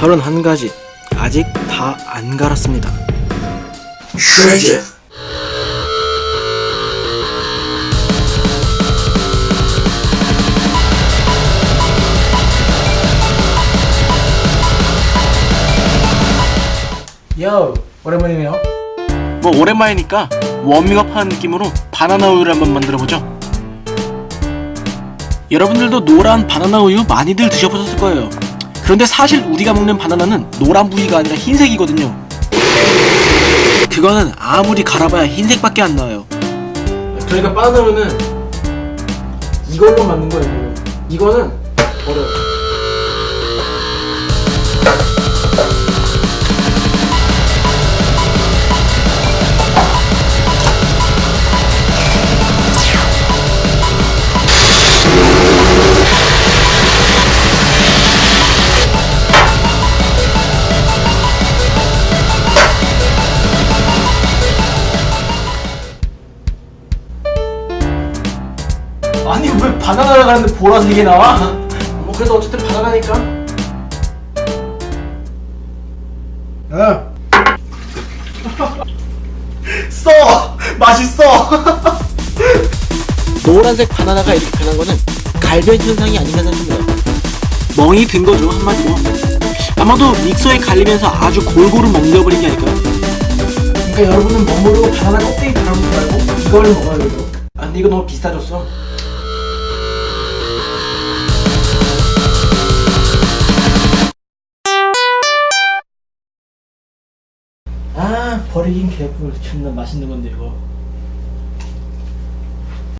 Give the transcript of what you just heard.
31가지 아직 다 안 갈았습니다. 쉐이제 요 오랜만이네요. 뭐 오랜만이니까 워밍업 하는 느낌으로 바나나 우유를 한번 만들어 보죠. 여러분들도 노란 바나나 우유 많이들 드셔보셨을 거예요. 그런데 사실 우리가 먹는 바나나는 노란 부위가 아니라 흰색이거든요. 그거는 아무리 갈아봐야 흰색밖에 안 나와요. 그러니까 바나나는 이걸로 만든 거예요. 이거는 어려워. 아니 왜 바나나를 가는데 보라색이 나와? 뭐 그래도 어쨌든 바나나니까. 야. 써 맛있어. 노란색 바나나가 이렇게 변한 거는 갈변 현상이 아닌가 생각합니다. 멍이 든 거죠 한마디로. 아마도 믹서에 갈리면서 아주 골고루 멍겨버린 게 아닐까요? 그러니까 여러분은 뭐 모르고 바나나 껍데기 갈아먹지 말고 이걸 먹어야 돼요. 아 근데 이거 너무 비싸졌어. 아 버리긴 개꿀 존나 맛있는 건데 이거.